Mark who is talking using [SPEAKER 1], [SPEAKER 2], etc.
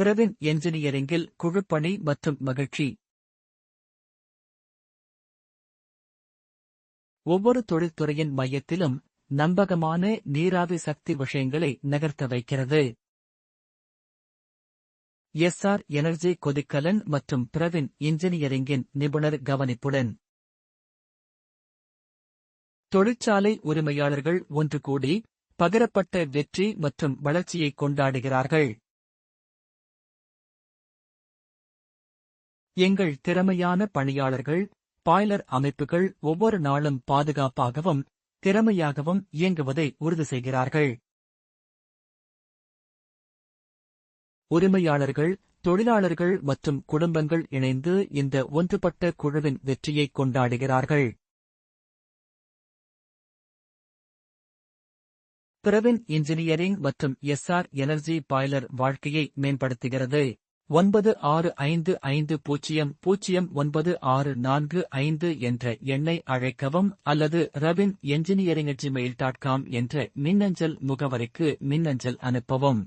[SPEAKER 1] பிரவின் என்ஜினியரிங்கில் குழுப்பணி மற்றும் மகிழ்ச்சி. ஒவ்வொரு தொழில்துறையின் மையத்திலும் நம்பகமான நீராவி சக்தி விஷயங்களை நகர்த்த வைக்கிறது. எஸ்ஆர் எனர்ஜி கொதிக்கலன் மற்றும் பிரவின் இன்ஜினியரிங்கின் நிபுணர் கவனிப்புடன். தொழிற்சாலை உரிமையாளர்கள் ஒன்று கூடி பகிரப்பட்ட வெற்றி மற்றும் வளர்ச்சியை கொண்டாடுகிறார்கள். எங்கள் திறமையான பணியாளர்கள் பாய்லர் அமைப்புகள் ஒவ்வொரு நாளும் பாதுகாப்பாகவும் திறமையாகவும் இயங்குவதை உறுதி செய்கிறார்கள். உரிமையாளர்கள் தொழிலாளர்கள் மற்றும் குடும்பங்கள் இணைந்து இந்த ஒன்றுபட்ட குழுவின் வெற்றியை கொண்டாடுகிறார்கள். பிரவின் இன்ஜினியரிங் மற்றும் எஸ்ஆர் எனர்ஜி பாய்லர் வாழ்க்கையை மேம்படுத்துகிறது. ஒன்பது ஆறு ஐந்து ஐந்து பூஜ்ஜியம் பூஜ்ஜியம் ஒன்பது ஆறு நான்கு ஐந்து என்ற எண்ணை அழைக்கவும் அல்லது Ravin engineering Gmail dot com என்ற மின்னஞ்சல் முகவரிக்கு மின்னஞ்சல் அனுப்பவும்.